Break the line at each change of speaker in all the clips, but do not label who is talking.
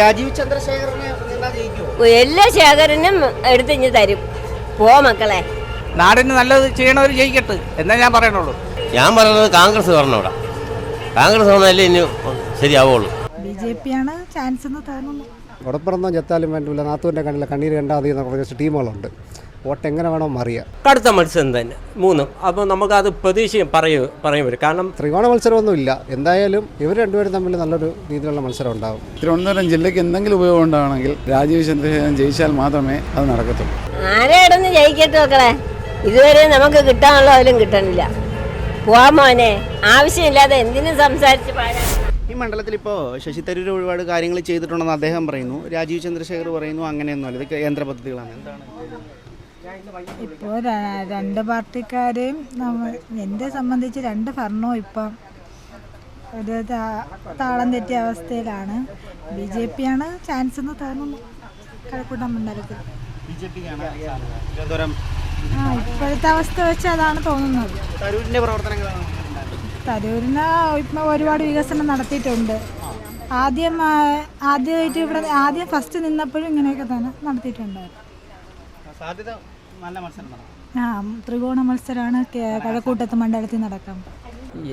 രാജീവ് ചന്ദ്രശേഖരനെ ജയിക്കുമോ
എല്ലാ ശേഖരനും എടുത്തിഞ്ഞ് തരും. പോ മക്കളെ.
നാടിന് നല്ലത് ചെയ്യണവർ ജയിക്കട്ടെ എന്നാ ഞാൻ പറയണുള്ളൂ.
ഞാൻ പറയുന്നത് കോൺഗ്രസ് വരണം ഇവിടെ കോൺഗ്രസ് വന്നാലേ ഇനി ശരിയാവുള്ളൂ.
ബി ജെ പി ആണ് ചാൻസ് എന്ന് തോന്നുന്നു.
ഉടപ്പിറന്നോ ചെത്താലും വേണ്ടില്ല. നാത്തൂന്റെ കണ്ണില്ല കണ്ണീര് കണ്ടാൽ മതി എന്നൊക്കെ ടീമുകളുണ്ട്. വോട്ട് എങ്ങനെ വേണോ അറിയാം.
കടുത്ത മത്സരം തന്നെ. മൂന്ന്. അപ്പോൾ അത് പ്രതീക്ഷ പറയൂ പറയും വരും. കാരണം
ത്രികോണ മത്സരമൊന്നുമില്ല. എന്തായാലും ഇവർ രണ്ടുപേരും തമ്മിൽ നല്ലൊരു രീതിയിലുള്ള മത്സരം ഉണ്ടാകും
തിരുവനന്തപുരം ജില്ലയ്ക്ക് എന്തെങ്കിലും ഉപയോഗം ഉണ്ടാവണമെങ്കിൽ രാജീവ് ചന്ദ്രശേഖരൻ ജയിച്ചാൽ മാത്രമേ അത് നടക്കത്തുള്ളൂ.
ആരെയിടന്ന് ജയിക്കട്ടെ മക്കളെ? ഇതുവരെ നമുക്ക് കിട്ടാനുള്ള കിട്ടണില്ല. പോവാ മോനെ. ആവശ്യമില്ലാതെ എന്തിനും സംസാരിച്ച്
ഈ മണ്ഡലത്തിൽ ഇപ്പോൾ ശശി തരൂർ ഒരുപാട് കാര്യങ്ങൾ ചെയ്തിട്ടുണ്ടെന്ന് അദ്ദേഹം പറയുന്നു. രാജീവ് ചന്ദ്രശേഖർ പറയുന്നു അങ്ങനെയൊന്നുമല്ല. ഇത് കേന്ദ്ര പദ്ധതികളാണ്. എന്താണ്?
ഇപ്പോൾ രണ്ട് പാർട്ടിക്കാരെയും എന്നെ സംബന്ധിച്ച് രണ്ട് ഭരണവും ഇപ്പം ഒരു താളം തെറ്റിയ അവസ്ഥയിലാണ്. ബി ജെ പി ആണ് ചാൻസ് എന്ന് തോന്നുന്നു. കഴക്കൂട്ടം മണ്ഡലത്തിൽ. ആ ഇപ്പോഴത്തെ അവസ്ഥ വെച്ച് അതാണ് തോന്നുന്നത്. തരൂരിന് ഇപ്പം ഒരുപാട് വികസനം നടത്തിയിട്ടുണ്ട്. ആദ്യം ആദ്യമായിട്ട് ഇവിടെ ആദ്യം ഫസ്റ്റ് നിന്നപ്പോഴും ഇങ്ങനെയൊക്കെ തന്നെ നടത്തിയിട്ടുണ്ടായിരുന്നു.
സാധ്യത നല്ല മത്സരം
ആ ത്രികോണ മത്സരമാണ് കഴക്കൂട്ടത്ത് മണ്ഡലത്തിൽ നടക്കാം.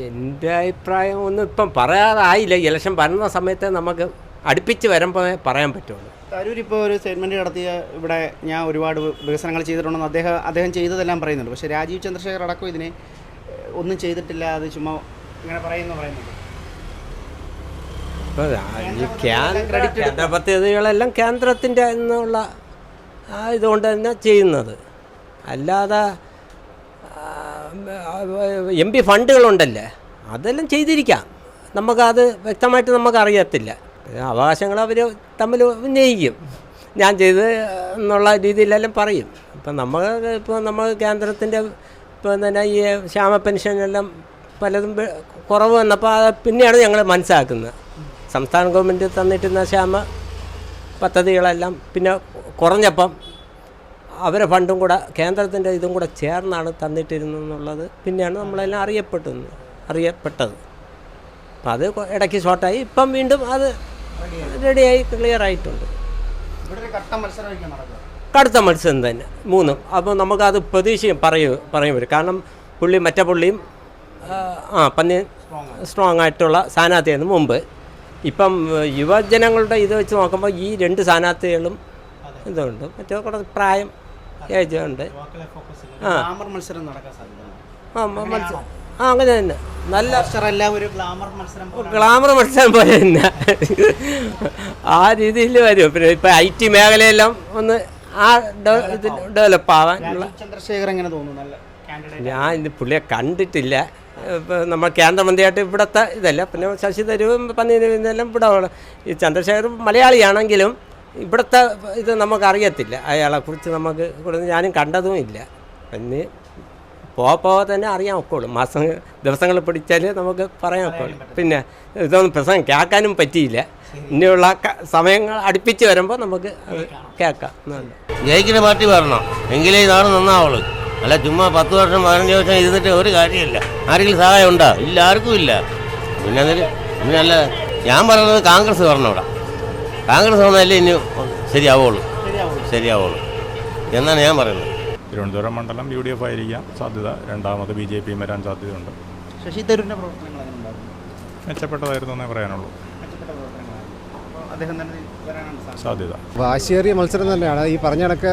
എന്റെ അഭിപ്രായം ഒന്നും ഇപ്പം പറയാറായില്ല. ഇലക്ഷൻ വരുന്ന സമയത്ത് നമുക്ക് അടുപ്പിച്ച് വരുമ്പോൾ പറയാൻ പറ്റുള്ളൂ.
തരൂർ ഇപ്പോൾ ഒരു സ്റ്റേറ്റ്മെന്റ് നടത്തിയ ഇവിടെ ഞാൻ ഒരുപാട് വികസനങ്ങൾ ചെയ്തിട്ടുണ്ടെന്ന് അദ്ദേഹം അദ്ദേഹം ചെയ്തതെല്ലാം പറയുന്നുണ്ട്. പക്ഷേ രാജീവ് ചന്ദ്രശേഖർ അടക്കം ഇതിനെ ഒന്നും ചെയ്തിട്ടില്ല. അത് ചുമ്മാ ഇങ്ങനെ പറയുന്നു പറയുന്നുണ്ട്.
ഇപ്പോൾ ഈ കേന്ദ്ര പദ്ധതികളെല്ലാം കേന്ദ്രത്തിന്റെ എന്നുള്ള ഇതുകൊണ്ട് തന്നെ ചെയ്യുന്നത്. അല്ലാതെ എം പി ഫണ്ടുകളുണ്ടല്ലേ അതെല്ലാം ചെയ്തിരിക്കാം. നമുക്കത് വ്യക്തമായിട്ട് നമുക്ക് അറിയത്തില്ല പിന്നെ അവകാശങ്ങൾ അവർ തമ്മിൽ ഉന്നയിക്കും. ഞാൻ ചെയ്ത് എന്നുള്ള രീതിയിലെല്ലാം പറയും. ഇപ്പം നമ്മൾ ഇപ്പോൾ നമ്മൾ കേന്ദ്രത്തിന്റെ ഇപ്പം തന്നെ ഈ ക്ഷാമ പെൻഷനെല്ലാം പലതും കുറവ് വന്നപ്പോൾ അത് പിന്നെയാണ് ഞങ്ങൾ മനസ്സിലാക്കുന്നത്. സംസ്ഥാന ഗവൺമെന്റ് തന്നിട്ടുന്ന ക്ഷാമ പദ്ധതികളെല്ലാം പിന്നെ കുറഞ്ഞപ്പം അവരെ ഫണ്ടും കൂടെ കേന്ദ്രത്തിന്റെ ഇതും കൂടെ ചേർന്നാണ് തന്നിട്ടിരുന്നത് എന്നുള്ളത് പിന്നെയാണ് നമ്മളെല്ലാം അറിയപ്പെട്ടത് അറിയപ്പെട്ടത്. അപ്പം അത് ഇടയ്ക്ക് ഷോർട്ടായി ഇപ്പം വീണ്ടും അത് റെഡിയായി ക്ലിയർ ആയിട്ടുണ്ട്. കടുത്ത മത്സരം തന്നെ മൂന്നും. അപ്പോൾ നമുക്കത് പ്രതീക്ഷയും പറയൂ പറയും വരും. കാരണം പുള്ളി മറ്റേ പുള്ളിയും ആ, ആ പന്നി സ്ട്രോങ് ആയിട്ടുള്ള സ്ഥാനാർത്ഥിയായിരുന്നു മുമ്പ്. ഇപ്പം യുവജനങ്ങളുടെ ഇത് വെച്ച് നോക്കുമ്പോൾ ഈ രണ്ട് സ്ഥാനാർത്ഥികളും ഇതുണ്ട്. മറ്റേ കുറച്ച് പ്രായം ഏജ് ഉണ്ട് ആ
മത്സരം നടക്കാൻ സാധ്യത
ആ മത്സരം ആ അങ്ങനെ തന്നെ. നല്ല
ഗ്ലാമർ മത്സരം
പോലെ തന്നെ. ആ രീതിയിൽ വരും. പിന്നെ ഇപ്പം ഐ ടി മേഖലയെല്ലാം ഒന്ന് ആ ഇത് ഡെവലപ്പ് ആവാൻ
ചന്ദ്രശേഖർ എങ്ങനെ തോന്നുന്നു?
ഞാൻ ഇത് പുള്ളിയെ കണ്ടിട്ടില്ല. നമ്മൾ കേന്ദ്രമന്ത്രിയായിട്ട് ഇവിടുത്തെ ഇതല്ല. പിന്നെ ശശി തരൂരും പന്നീരും ഇതെല്ലാം ഇവിടെ ഈ ചന്ദ്രശേഖർ മലയാളിയാണെങ്കിലും ഇവിടുത്തെ ഇത് നമുക്ക് അറിയത്തില്ല. അയാളെ കുറിച്ച് നമുക്ക് ഞാനും കണ്ടതും ഇല്ല. പിന്നെ പോ തന്നെ അറിയാൻ ഒക്കുള്ളൂ. മാസം ദിവസങ്ങൾ പിടിച്ചാൽ നമുക്ക് പറയാൻ ഒക്കുള്ളൂ. പിന്നെ ഇതൊന്നും പ്രസംഗം കേൾക്കാനും പറ്റിയില്ല. ഇനിയുള്ള സമയങ്ങൾ അടുപ്പിച്ച് വരുമ്പോൾ നമുക്ക് കേൾക്കാം.
ജയിക്കുന്ന പാർട്ടി വരണം. എങ്കിലേ ഇതാണ് നന്നാവുള്ളൂ. അല്ല ചുമ്മാ പത്ത് വർഷം പതിനഞ്ച് വർഷം ഇരുന്നിട്ട് ഒരു കാര്യമില്ല. ആരെങ്കിലും സഹായം ഉണ്ടോ? ഇല്ല ആർക്കും ഇല്ല. പിന്നെ അതിന് പിന്നെ അല്ല ഞാൻ പറയുന്നത് കോൺഗ്രസ് വരണം ഇവിടെ. കോൺഗ്രസ് വന്നാലേ ഇനി ശരിയാവുള്ളൂ. ശരിയാവുള്ളൂ. എന്നാണ് ഞാൻ പറയുന്നത്.
തിരുവനന്തപുരം മണ്ഡലം യു ഡി എഫ് ആയിരിക്കാം. സാധ്യത രണ്ടാമത് ബി ജെ പിയും വരാൻ സാധ്യതയുണ്ട്.
ശശി തരൂരിന്റെ പ്രവർത്തനങ്ങൾ എങ്ങനെ ഉണ്ടായിരുന്നു
മെച്ചപ്പെട്ടതായിരുന്നു എന്നേ പറയാനുള്ളൂ.
അദ്ദേഹം തന്നെ വരാനാണ് സാധ്യത.
വാശിയേറിയ മത്സരം തന്നെയാണ്. ഈ പറഞ്ഞ കണക്ക്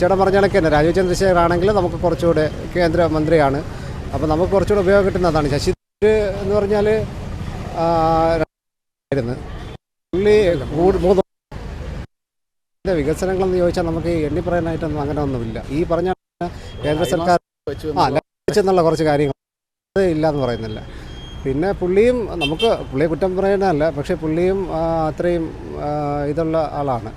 ചേട്ടൻ പറഞ്ഞ കണക്ക് തന്നെ രാജീവ് ചന്ദ്രശേഖർ ആണെങ്കിൽ നമുക്ക് കുറച്ചുകൂടെ കേന്ദ്രമന്ത്രിയാണ്. അപ്പോൾ നമുക്ക് കുറച്ചുകൂടെ ഉപയോഗം കിട്ടുന്നതാണ് ശശി എന്ന് പറഞ്ഞാൽ ആയിരുന്നു പുള്ളി മൂന്ന് വികസനങ്ങളെന്ന് ചോദിച്ചാൽ നമുക്ക് എണ്ണി പറയാനായിട്ടൊന്നും അങ്ങനെ ഒന്നുമില്ല. ഈ പറഞ്ഞ കേന്ദ്ര സർക്കാർ ആ എന്നുള്ള കുറച്ച് കാര്യങ്ങൾ ഇല്ല എന്ന് പറയുന്നില്ല. പിന്നെ പുള്ളിയും നമുക്ക് പുള്ളിയെ കുറ്റം പറയുന്നതല്ല പക്ഷേ പുള്ളിയും അത്രയും ഇതുള്ള ആളാണ്.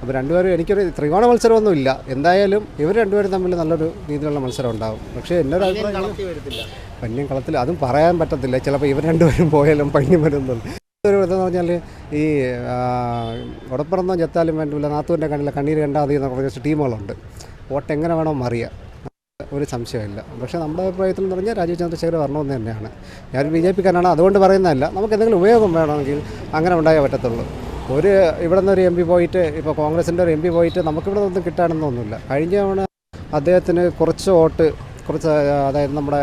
അപ്പോൾ രണ്ടുപേരും എനിക്കൊരു ത്രികോണ മത്സരമൊന്നും ഇല്ല എന്തായാലും ഇവർ രണ്ടുപേരും തമ്മിൽ നല്ലൊരു രീതിയിലുള്ള മത്സരം ഉണ്ടാവും. പക്ഷേ എന്റെ ഒരു അഭിപ്രായം പന്യം കളത്തിൽ അതും പറയാൻ പറ്റത്തില്ല. ചിലപ്പോൾ ഇവർ രണ്ടുപേരും പോയാലും പന്യം വരുന്നുണ്ട് ഒരു ഇതെന്ന് പറഞ്ഞാൽ ഈ ഉടപ്പിറന്നോ ചെത്താലും വേണ്ടില്ല നാത്തൂന്റെ കണ്ണിലെ കണ്ണീര് കണ്ടാൽ മതി എന്നൊക്കെ കുറച്ച് ടീമുകളുണ്ട്. വോട്ട് എങ്ങനെ വേണോ അറിയാം ഒരു സംശയമില്ല പക്ഷേ നമ്മുടെ അഭിപ്രായത്തിൽ എന്ന് പറഞ്ഞാൽ രാജീവ് ചന്ദ്രശേഖർ വരണമെന്ന് തന്നെയാണ്. ഞാൻ ബി ജെ പിക്കാരനാണ്. അതുകൊണ്ട് പറയുന്നതല്ല. നമുക്ക് എന്തെങ്കിലും ഉപയോഗം വേണമെങ്കിൽ അങ്ങനെ ഉണ്ടായേ പറ്റത്തുള്ളൂ. ഒരു ഇവിടെ നിന്ന് ഒരു എം പി പോയിട്ട് ഇപ്പോൾ കോൺഗ്രസിന്റെ ഒരു എം പി പോയിട്ട് നമുക്കിവിടെ ഒന്നും കിട്ടാനൊന്നുമില്ല കഴിഞ്ഞ തവണ അദ്ദേഹത്തിന് കുറച്ച് വോട്ട് കുറച്ച് അതായത് നമ്മുടെ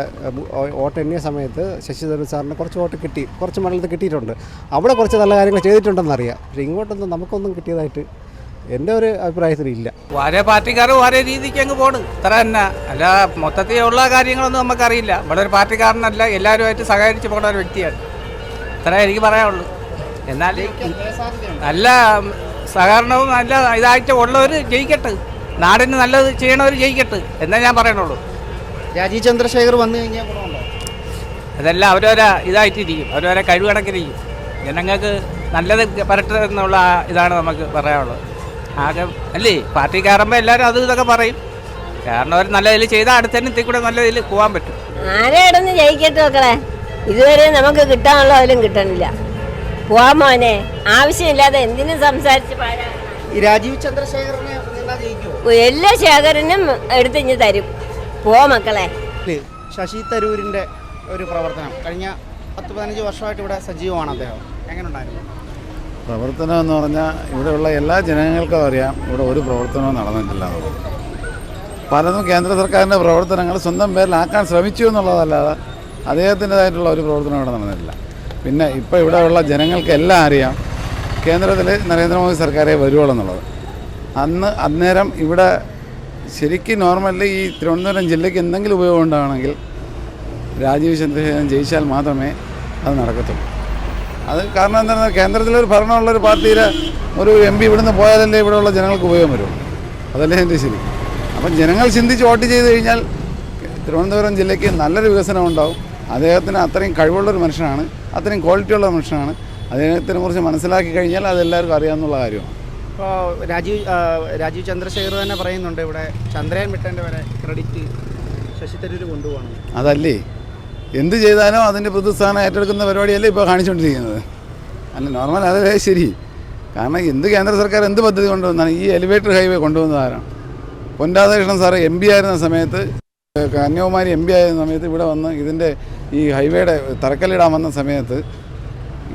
വോട്ട് എണ്ണിയ സമയത്ത് ശശി തരൂർ സാറിന് കുറച്ച് വോട്ട് കിട്ടി. കുറച്ച് മണ്ഡലത്തിൽ കിട്ടിയിട്ടുണ്ട്. അവിടെ കുറച്ച് നല്ല കാര്യങ്ങൾ ചെയ്തിട്ടുണ്ടെന്നറിയാം. പക്ഷേ ഇങ്ങോട്ടൊന്നും നമുക്കൊന്നും കിട്ടിയതായിട്ട് എന്റെ ഒരു അഭിപ്രായത്തിൽ ഇല്ല.
ഓരോ പാർട്ടിക്കാർ ഓരോ രീതിക്ക് അങ്ങ് പോണ്. ഇത്ര തന്നെ. അല്ല മൊത്തത്തിലുള്ള കാര്യങ്ങളൊന്നും നമുക്കറിയില്ല. ഇവിടെ ഒരു പാർട്ടിക്കാരനല്ല എല്ലാവരുമായിട്ട് സഹകരിച്ച് പോകുന്ന ഒരു വ്യക്തിയാണ്. ഇത്ര എനിക്ക് പറയാനുള്ളൂ. എന്നാൽ നല്ല സഹകരണവും നല്ല ഇതായിട്ട് ഉള്ളവർ ജയിക്കട്ടെ. നാടിന് നല്ലത് ചെയ്യണവർ ജയിക്കട്ടെ എന്നേ ഞാൻ പറയണുള്ളൂ.
രാജീവ് ചന്ദ്രശേഖർ വന്നു കഴിഞ്ഞാൽ
അതെല്ലാം അവരവരെ ഇതായിട്ടിരിക്കും. കഴിവ് കണക്കിരിക്കും ജനങ്ങൾക്ക് നല്ലത് പരട്ടെന്നുള്ള ഇതാണ് നമുക്ക് പറയാനുള്ളത്. ആകെ അല്ലേ? പാർട്ടി കയറുമ്പോൾ എല്ലാവരും അത് ഇതൊക്കെ പറയും. കാരണം അവർ നല്ല ഇതിൽ ചെയ്താൽ അടുത്തന്നെ ഇത്തിരി കൂടെ നല്ല ഇതിൽ പോകാൻ പറ്റും.
ആരെയിടന്ന് ജയിക്കട്ടെ മക്കളെ? ഇതുവരെ നമുക്ക് കിട്ടാനുള്ള പോലും കിട്ടണില്ല. പോവാൻ മോനെ. ആവശ്യമില്ലാതെ എന്തിനും സംസാരിച്ച് പാരാ
ഈ രാജീവ് ചന്ദ്രശേഖരനെ
എല്ലാ ശേഖരനും എടുത്ത് ഇഞ്ഞ് തരും. പോ മക്കളെ.
ശശി തരൂരിന്റെ ഒരു പ്രവർത്തനം. കഴിഞ്ഞ പത്ത് പതിനഞ്ച് വർഷമായിട്ട് ഇവിടെ സജീവമാണ് അദ്ദേഹം. എങ്ങനെ ഉണ്ടായിരുന്നു?
പ്രവർത്തനം എന്ന് പറഞ്ഞാൽ ഇവിടെയുള്ള എല്ലാ ജനങ്ങൾക്കും അറിയാം ഇവിടെ ഒരു പ്രവർത്തനവും നടന്നിട്ടില്ല എന്നുള്ളത്. പലതും കേന്ദ്ര സർക്കാരിന്റെ പ്രവർത്തനങ്ങൾ സ്വന്തം പേരിലാക്കാൻ ശ്രമിച്ചു എന്നുള്ളതല്ലാതെ അദ്ദേഹത്തിന്റെതായിട്ടുള്ള ഒരു പ്രവർത്തനം ഇവിടെ നടന്നിട്ടില്ല. പിന്നെ ഇപ്പോൾ ഇവിടെയുള്ള ജനങ്ങൾക്ക് എല്ലാം അറിയാം കേന്ദ്രത്തിൽ നരേന്ദ്രമോദി സർക്കാരെ വരുവുള്ളൂ എന്നുള്ളത്. അന്ന് അന്നേരം ഇവിടെ ശരിക്കും നോർമലി ഈ തിരുവനന്തപുരം ജില്ലയ്ക്ക് എന്തെങ്കിലും ഉപയോഗം ഉണ്ടാവണമെങ്കിൽ രാജീവ് ചന്ദ്രശേഖരൻ ജയിച്ചാൽ മാത്രമേ അത് നടക്കത്തുള്ളൂ. അത് കാരണം എന്താണെന്ന് കേന്ദ്രത്തിലൊരു ഭരണമുള്ള ഒരു പാർട്ടിയിലെ ഒരു എം പി ഇവിടുന്ന് പോയാലല്ലേ ഇവിടെയുള്ള ജനങ്ങൾക്ക് ഉപയോഗം വരും. അതല്ലേ എന്റെ ശരി. അപ്പം ജനങ്ങൾ ചിന്തിച്ച് വോട്ട് ചെയ്ത് കഴിഞ്ഞാൽ തിരുവനന്തപുരം ജില്ലയ്ക്ക് നല്ലൊരു വികസനം ഉണ്ടാവും. അദ്ദേഹത്തിന് അത്രയും കഴിവുള്ളൊരു മനുഷ്യനാണ്. അത്രയും ക്വാളിറ്റിയുള്ള മനുഷ്യനാണ്. അദ്ദേഹത്തിനെ കുറിച്ച് മനസ്സിലാക്കി കഴിഞ്ഞാൽ അതെല്ലാവർക്കും അറിയാമെന്നുള്ള കാര്യമാണ്.
ഇപ്പോൾ രാജീവ് രാജീവ് ചന്ദ്രശേഖർ തന്നെ പറയുന്നുണ്ട് ഇവിടെ ചന്ദ്രയാൻ വിട്ടതിന്റെ വരെ ക്രെഡിറ്റ് ശശി തരൂർ കൊണ്ടുപോകണം.
അതല്ലേ? എന്ത് ചെയ്താലും അതിന്റെ പ്രതിസ്ഥാനം ഏറ്റെടുക്കുന്ന പരിപാടിയല്ലേ ഇപ്പോൾ കാണിച്ചുകൊണ്ടിരിക്കുന്നത്? അല്ല നോർമൽ അതല്ലേ ശരി. കാരണം എന്ത് കേന്ദ്ര സർക്കാർ എന്ത് പദ്ധതി കൊണ്ടുവന്നാണ് ഈ എലിവേറ്റർ ഹൈവേ കൊണ്ടുവന്നത് ആരാണ്? പൊൻരാധാകൃഷ്ണൻ സാറ് എം പി ആയിരുന്ന സമയത്ത് കന്യാകുമാരി എം പി ആയിരുന്ന സമയത്ത് ഇവിടെ വന്ന് ഇതിന്റെ ഈ ഹൈവേയുടെ തറക്കല്ലിടാൻ വന്ന സമയത്ത്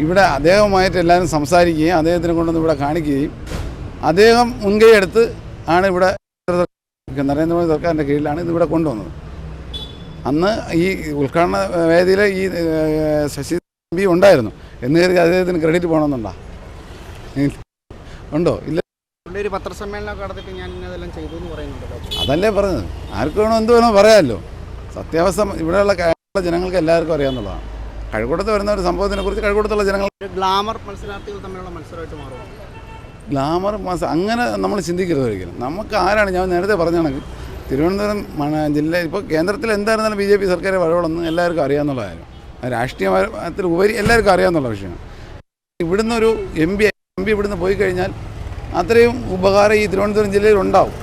ഇവിടെ അദ്ദേഹവുമായിട്ട് എല്ലാവരും സംസാരിക്കുകയും അദ്ദേഹത്തിനെ കൊണ്ടുവന്ന് ഇവിടെ കാണിക്കുകയും അദ്ദേഹം മുൻകൈ എടുത്ത് ആണ് ഇവിടെ നരേന്ദ്രമോദി സർക്കാരിന്റെ കീഴിലാണ് ഇതിവിടെ കൊണ്ടുവന്നത്. അന്ന് ഈ ഉദ്ഘാടന വേദിയിൽ ഈ ശശി തമ്പി ഉണ്ടായിരുന്നു. എന്ന് കരുതി അദ്ദേഹത്തിന് ക്രെഡിറ്റ് പോകണമെന്നുണ്ടോ ഉണ്ടോ? ഇല്ല.
ഒരു പത്രസമ്മേളനമൊക്കെ നടത്തിയിട്ട് ഞാൻ ഇതെല്ലാം ചെയ്തു എന്ന് പറയുന്നുണ്ടല്ലോ
അതല്ലേ പറഞ്ഞത്? ആർക്ക് വേണോ എന്ത് വേണോ പറയാമല്ലോ. സത്യാവസ്ഥ ഇവിടെയുള്ള കേരള ജനങ്ങൾക്ക് എല്ലാവർക്കും അറിയാമെന്നുള്ളതാണ് കഴുകൂട്ടത്ത് വരുന്ന ഒരു സംഭവത്തിനെ കുറിച്ച് കഴുകൂട്ടത്തുള്ള ജനങ്ങൾ
ഗ്ലാമർ മത്സരാർത്ഥികൾ തമ്മിലുള്ള മത്സരമായിട്ട് മാറും
ഗ്ലാമർ മത്സരം അങ്ങനെ നമ്മൾ ചിന്തിക്കരുത് ഒരിക്കലും. നമുക്ക് ആരാണ് ഞാൻ നേരത്തെ പറഞ്ഞ കണക്ക്. തിരുവനന്തപുരം ജില്ല ഇപ്പോൾ കേന്ദ്രത്തിൽ എന്തായിരുന്നാലും ബി ജെ പി സർക്കാർ വഴവളെന്ന് എല്ലാവർക്കും അറിയാമെന്നുള്ള കാര്യം. രാഷ്ട്രീയത്തിൽ ഉപരി എല്ലാവർക്കും അറിയാമെന്നുള്ള വിഷയമാണ് ഇവിടുന്ന് ഒരു എം പി എം പി ഇവിടുന്ന് പോയി കഴിഞ്ഞാൽ അത്രയും ഉപകാരം ഈ തിരുവനന്തപുരം ജില്ലയിൽ ഉണ്ടാവും.